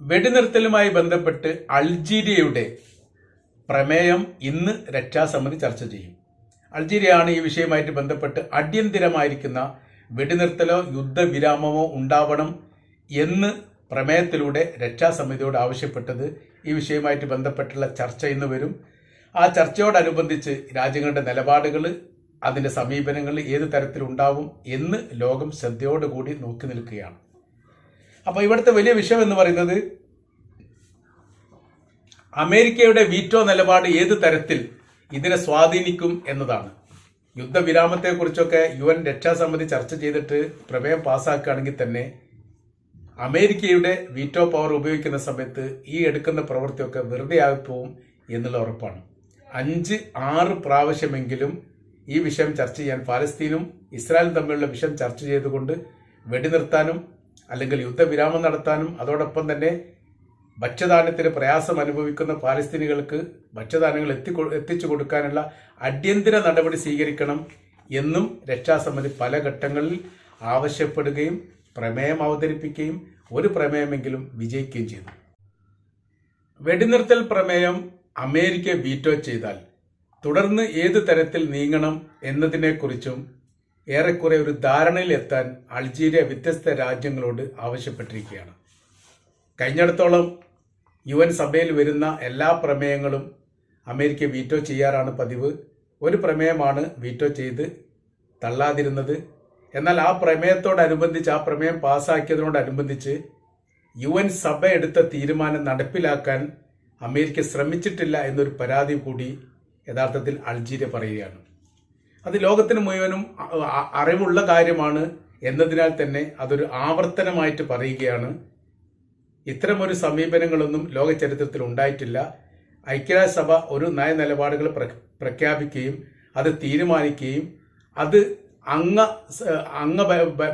വെടിനിർത്തലുമായി ബന്ധപ്പെട്ട് അൾജീരിയയുടെ പ്രമേയം ഇന്ന് രക്ഷാസമിതി ചർച്ച ചെയ്യും. അൾജീരിയയാണ് ഈ വിഷയമായിട്ട് ബന്ധപ്പെട്ട് അടിയന്തിരമായിരിക്കുന്ന വെടിനിർത്തലോ യുദ്ധവിരാമമോ ഉണ്ടാവണം എന്ന് പ്രമേയത്തിലൂടെ രക്ഷാസമിതിയോട് ആവശ്യപ്പെട്ടത് ഈ വിഷയമായിട്ട് ബന്ധപ്പെട്ടുള്ള ചർച്ച ഇന്ന് വരും. ആ ചർച്ചയോടനുബന്ധിച്ച് രാജ്യങ്ങളുടെ നിലപാടുകൾ അതിന്റെ സമീപനങ്ങൾ ഏത് തരത്തിലുണ്ടാവും എന്ന് ലോകം ശ്രദ്ധയോടുകൂടി നോക്കി നിൽക്കുകയാണ്. അപ്പോൾ ഇവിടുത്തെ വലിയ വിഷയം എന്ന് പറയുന്നത് അമേരിക്കയുടെ വീറ്റോ നിലപാട് ഏത് തരത്തിൽ ഇതിനെ സ്വാധീനിക്കും എന്നതാണ്. യുദ്ധവിരാമത്തെക്കുറിച്ചൊക്കെ യു എൻ രക്ഷാസമിതി ചർച്ച ചെയ്തിട്ട് പ്രമേയം പാസ്സാക്കുകയാണെങ്കിൽ തന്നെ അമേരിക്കയുടെ വീറ്റോ പവർ ഉപയോഗിക്കുന്ന സമയത്ത് ഈ എടുക്കുന്ന പ്രവൃത്തിയൊക്കെ വെറുതെ ആയിപ്പോവും എന്നുള്ള ഉറപ്പാണ്. അഞ്ച് ആറ് പ്രാവശ്യമെങ്കിലും ഈ വിഷയം ചർച്ച ചെയ്യാൻ പാലസ്തീനും ഇസ്രായേലും തമ്മിലുള്ള വിഷയം ചർച്ച ചെയ്തുകൊണ്ട് വെടിനിർത്താനും അല്ലെങ്കിൽ യുദ്ധവിരാമം നടത്താനും അതോടൊപ്പം തന്നെ ഭക്ഷ്യധാന്യത്തിന് പ്രയാസം അനുഭവിക്കുന്ന പാലസ്തീനികൾക്ക് ഭക്ഷ്യധാന്യങ്ങൾ എത്തിക്കൊ എത്തിച്ചു കൊടുക്കാനുള്ള അടിയന്തര നടപടി സ്വീകരിക്കണം എന്നും രക്ഷാസമിതി പല ഘട്ടങ്ങളിൽ ആവശ്യപ്പെടുകയും പ്രമേയം അവതരിപ്പിക്കുകയും ഒരു പ്രമേയമെങ്കിലും വിജയിക്കുകയും ചെയ്തു. വെടിനിർത്തൽ പ്രമേയം അമേരിക്ക വീറ്റോ ചെയ്താൽ തുടർന്ന് ഏതു തരത്തിൽ നീങ്ങണം എന്നതിനെക്കുറിച്ചും ഏറെക്കുറെ ഒരു ധാരണയിൽ എത്താൻ അൾജീരിയ വ്യത്യസ്ത രാജ്യങ്ങളോട് ആവശ്യപ്പെട്ടിരിക്കുകയാണ്. കഴിഞ്ഞിടത്തോളം യു എൻ സഭയിൽ വരുന്ന എല്ലാ പ്രമേയങ്ങളും അമേരിക്ക വീറ്റോ ചെയ്യാറാണ് പതിവ്. ഒരു പ്രമേയമാണ് വീറ്റോ ചെയ്ത് തള്ളാതിരുന്നത്. എന്നാൽ ആ പ്രമേയത്തോടനുബന്ധിച്ച് ആ പ്രമേയം പാസ്സാക്കിയതിനോടനുബന്ധിച്ച് യു എൻ സഭ എടുത്ത തീരുമാനം നടപ്പിലാക്കാൻ അമേരിക്ക ശ്രമിച്ചിട്ടില്ല എന്നൊരു പരാതി കൂടി യഥാർത്ഥത്തിൽ അൾജീരിയ പറയുകയാണ്. അത് ലോകത്തിന് മുഴുവനും അറിവുള്ള കാര്യമാണ് എന്നതിനാൽ തന്നെ അതൊരു ആവർത്തനമായിട്ട് പറയുകയാണ്. ഇത്തരമൊരു സമീപനങ്ങളൊന്നും ലോക ചരിത്രത്തിൽ ഉണ്ടായിട്ടില്ല. ഐക്യരാജ്യസഭ ഒരു നയ നിലപാടുകൾ പ്രഖ്യാപിക്കുകയും അത് തീരുമാനിക്കുകയും അത് അംഗ അംഗ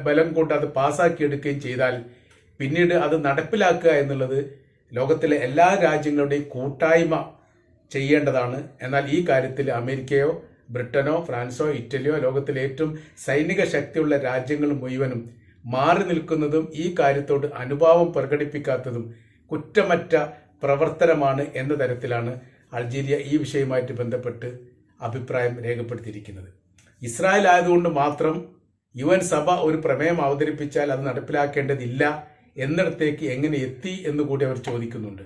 ബലം കൊണ്ട് അത് പാസ്സാക്കിയെടുക്കുകയും ചെയ്താൽ പിന്നീട് അത് നടപ്പിലാക്കുക എന്നുള്ളത് ലോകത്തിലെ എല്ലാ രാജ്യങ്ങളുടെയും കൂട്ടായ്മ ചെയ്യേണ്ടതാണ്. എന്നാൽ ഈ കാര്യത്തിൽ അമേരിക്കയോ ബ്രിട്ടനോ ഫ്രാൻസോ ഇറ്റലിയോ ലോകത്തിലെ ഏറ്റവും സൈനിക ശക്തിയുള്ള രാജ്യങ്ങൾ മുഴുവനും മാറി നിൽക്കുന്നതും ഈ കാര്യത്തോട് അനുഭാവം പ്രകടിപ്പിക്കാത്തതും കുറ്റമറ്റ പ്രവർത്തനമാണ് എന്ന തരത്തിലാണ് അൾജീരിയ ഈ വിഷയവുമായിട്ട് ബന്ധപ്പെട്ട് അഭിപ്രായം രേഖപ്പെടുത്തിയിരിക്കുന്നത്. ഇസ്രായേൽ ആയതുകൊണ്ട് മാത്രം യു എൻ സഭ ഒരു പ്രമേയം അവതരിപ്പിച്ചാൽ അത് നടപ്പിലാക്കേണ്ടതില്ല എന്നിടത്തേക്ക് എങ്ങനെ എത്തി എന്ന് കൂടി അവർ ചോദിക്കുന്നുണ്ട്.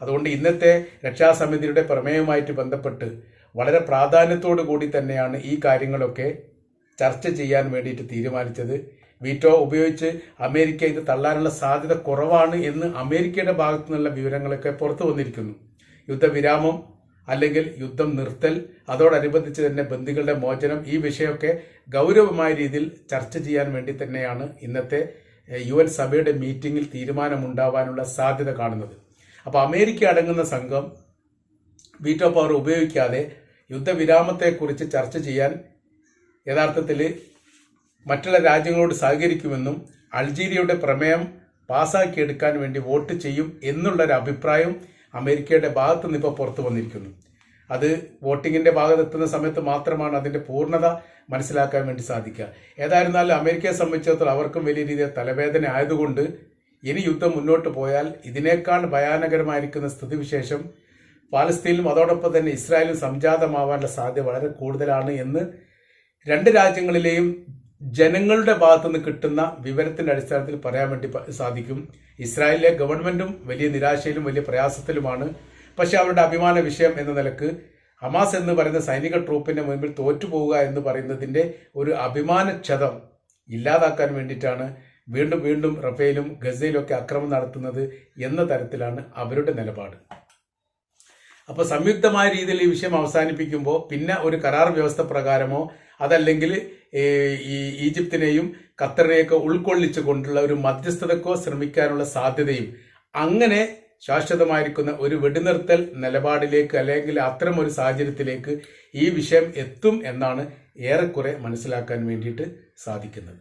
അതുകൊണ്ട് ഇന്നത്തെ രക്ഷാസമിതിയുടെ പ്രമേയവുമായിട്ട് ബന്ധപ്പെട്ട് വളരെ പ്രാധാന്യത്തോടു കൂടി തന്നെയാണ് ഈ കാര്യങ്ങളൊക്കെ ചർച്ച ചെയ്യാൻ വേണ്ടിയിട്ട് തീരുമാനിച്ചത്. വീറ്റോ ഉപയോഗിച്ച് അമേരിക്ക ഇത് തള്ളാനുള്ള സാധ്യത കുറവാണ് എന്ന് അമേരിക്കയുടെ ഭാഗത്തു നിന്നുള്ള വിവരങ്ങളൊക്കെ പുറത്തു വന്നിരിക്കുന്നു. യുദ്ധവിരാമം അല്ലെങ്കിൽ യുദ്ധം നിർത്തൽ അതോടനുബന്ധിച്ച് തന്നെ ബന്ദികളുടെ മോചനം ഈ വിഷയമൊക്കെ ഗൗരവമായ രീതിയിൽ ചർച്ച ചെയ്യാൻ വേണ്ടി തന്നെയാണ് ഇന്നത്തെ യു എൻ സഭയുടെ മീറ്റിംഗിൽ തീരുമാനമുണ്ടാവാനുള്ള സാധ്യത കാണുന്നത്. അപ്പോൾ അമേരിക്ക അടങ്ങുന്ന സംഘം വീറ്റോ പവർ ഉപയോഗിക്കാതെ യുദ്ധവിരാമത്തെക്കുറിച്ച് ചർച്ച ചെയ്യാൻ യഥാർത്ഥത്തിൽ മറ്റുള്ള രാജ്യങ്ങളോട് സഹകരിക്കുമെന്നും അൾജീരിയയുടെ പ്രമേയം പാസാക്കിയെടുക്കാൻ വേണ്ടി വോട്ട് ചെയ്യും എന്നുള്ളൊരു അഭിപ്രായം അമേരിക്കയുടെ ഭാഗത്തു നിന്ന് ഇപ്പോൾ പുറത്തു വന്നിരിക്കുന്നു. അത് വോട്ടിങ്ങിന്റെ ഭാഗത്തെത്തുന്ന സമയത്ത് മാത്രമാണ് അതിന്റെ പൂർണത മനസ്സിലാക്കാൻ വേണ്ടി സാധിക്കുക. ഏതായിരുന്നാലും അമേരിക്കയെ സംബന്ധിച്ചിടത്തോളം അവർക്കും വലിയ രീതിയിൽ തലവേദന ആയതുകൊണ്ട് ഇനി യുദ്ധം മുന്നോട്ട് പോയാൽ ഇതിനേക്കാൾ ഭയാനകരമായിരിക്കുന്ന സ്ഥിതിവിശേഷം പാലസ്തീനിലും അതോടൊപ്പം തന്നെ ഇസ്രായേലും സംജാതമാവാനുള്ള സാധ്യത വളരെ കൂടുതലാണ് എന്ന് രണ്ട് രാജ്യങ്ങളിലെയും ജനങ്ങളുടെ ഭാഗത്തു നിന്ന് കിട്ടുന്ന വിവരത്തിന്റെ അടിസ്ഥാനത്തിൽ പറയാൻ വേണ്ടി സാധിക്കും. ഇസ്രായേലിലെ ഗവൺമെന്റും വലിയ നിരാശയിലും വലിയ പ്രയാസത്തിലുമാണ്. പക്ഷെ അവരുടെ അഭിമാന വിഷയം എന്ന നിലയ്ക്ക് ഹമാസ് എന്ന് പറയുന്ന സൈനിക ട്രൂപ്പിന്റെ മുൻപിൽ തോറ്റുപോവുക എന്ന് പറയുന്നതിന്റെ ഒരു അഭിമാന ക്ഷതം ഇല്ലാതാക്കാൻ വേണ്ടിയിട്ടാണ് വീണ്ടും വീണ്ടും റഫേലും ഗസയിലും ഒക്കെ അക്രമം നടത്തുന്നത് എന്ന തരത്തിലാണ് അവരുടെ നിലപാട്. അപ്പോൾ സംയുക്തമായ രീതിയിൽ ഈ വിഷയം അവസാനിപ്പിക്കുമ്പോൾ പിന്നെ ഒരു കരാർ വ്യവസ്ഥ പ്രകാരമോ അതല്ലെങ്കിൽ ഈ ഈജിപ്തിനെയും ഖത്തറിനെയൊക്കെ ഉൾക്കൊള്ളിച്ചു കൊണ്ടുള്ള ഒരു മധ്യസ്ഥതക്കോ ശ്രമിക്കാനുള്ള സാധ്യതയും അങ്ങനെ ശാശ്വതമായിരിക്കുന്ന ഒരു വെടിനിർത്തൽ നിലപാടിലേക്ക് അല്ലെങ്കിൽ അത്തരം ഒരു സാഹചര്യത്തിലേക്ക് ഈ വിഷയം എത്തും എന്നാണ് ഏറെക്കുറെ മനസ്സിലാക്കാൻ വേണ്ടിയിട്ട് സാധിക്കുന്നത്.